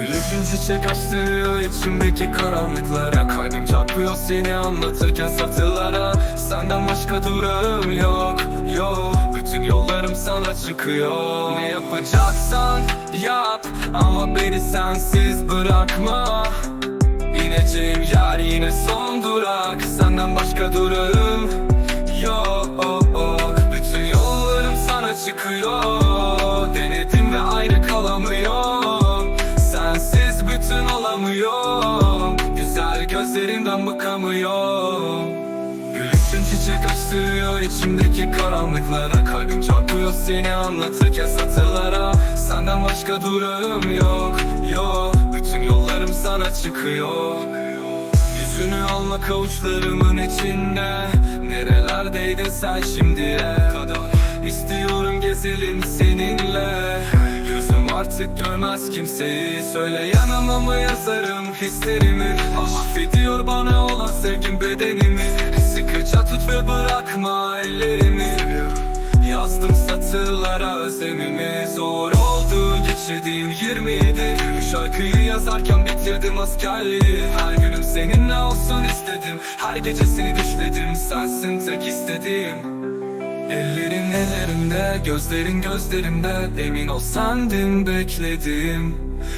Gülüşün çiçek açtırıyor içimdeki karanlıklara. Kalbim çarpıyor seni anlatırken satılara. Senden başka durağım yok, yok. Bütün yollarım sana çıkıyor. Ne yapacaksan yap Ama beni sensiz bırakma. İneceğim yer yine son durak. Senden başka durağım yok Bütün yollarım sana çıkıyor Güzel gözlerinden bakamıyorum Gülüşün çiçek açtırıyor içimdeki karanlıklara. Kalbim çarpıyor seni anlatırken satırlara Senden başka durağım yok, yok. Bütün yollarım sana çıkıyor. Yüzünü almak avuçlarımın içinde. Nerelerdeydin sen şimdiye kadar İstiyorum gezelim seninle artık görmez kimseyi. Söyle yanıma mı yazarım hislerimi? Affediyor bana olan sevgim bedenimi. Sıkıca tut ve bırakma ellerimi. Yazdım satırlara özlemimi. Zor oldu geçirdiğim 27 Şarkıyı yazarken bitirdim askerliği. Her günüm seninle olsun istedim. Her gece seni düşledim. Sensin tek istediğim Ellerin ellerimde, gözlerin gözlerimde Emin ol sendin bekledim.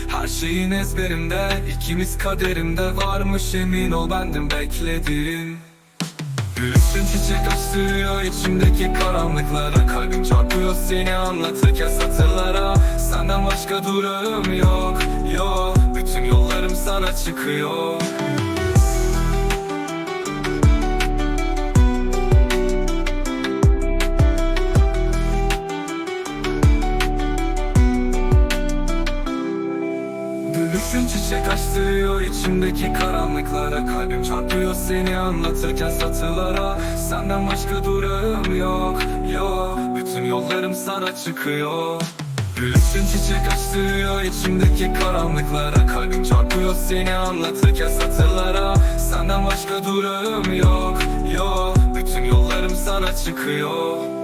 Her şeyin ezberimde, ikimiz kaderimde Varmış emin ol bendim bekledim. Gülüşün çiçek açtırıyor içimdeki karanlıklara. Kalbim çarpıyor seni anlatırken satırlara. Senden başka durağım yok, yok. Bütün yollarım sana çıkıyor açtırıyor içimdeki karanlıklara. Kalbim çarpıyor seni anlatırken satılara. Senden başka durağım yok, yok. Bütün yollarım sana çıkıyor. Gülüşün çiçek açtırıyor içimdeki karanlıklara. Kalbim çarpıyor seni anlatırken satırlara Senden başka durağım yok, yok. Bütün yollarım sana çıkıyor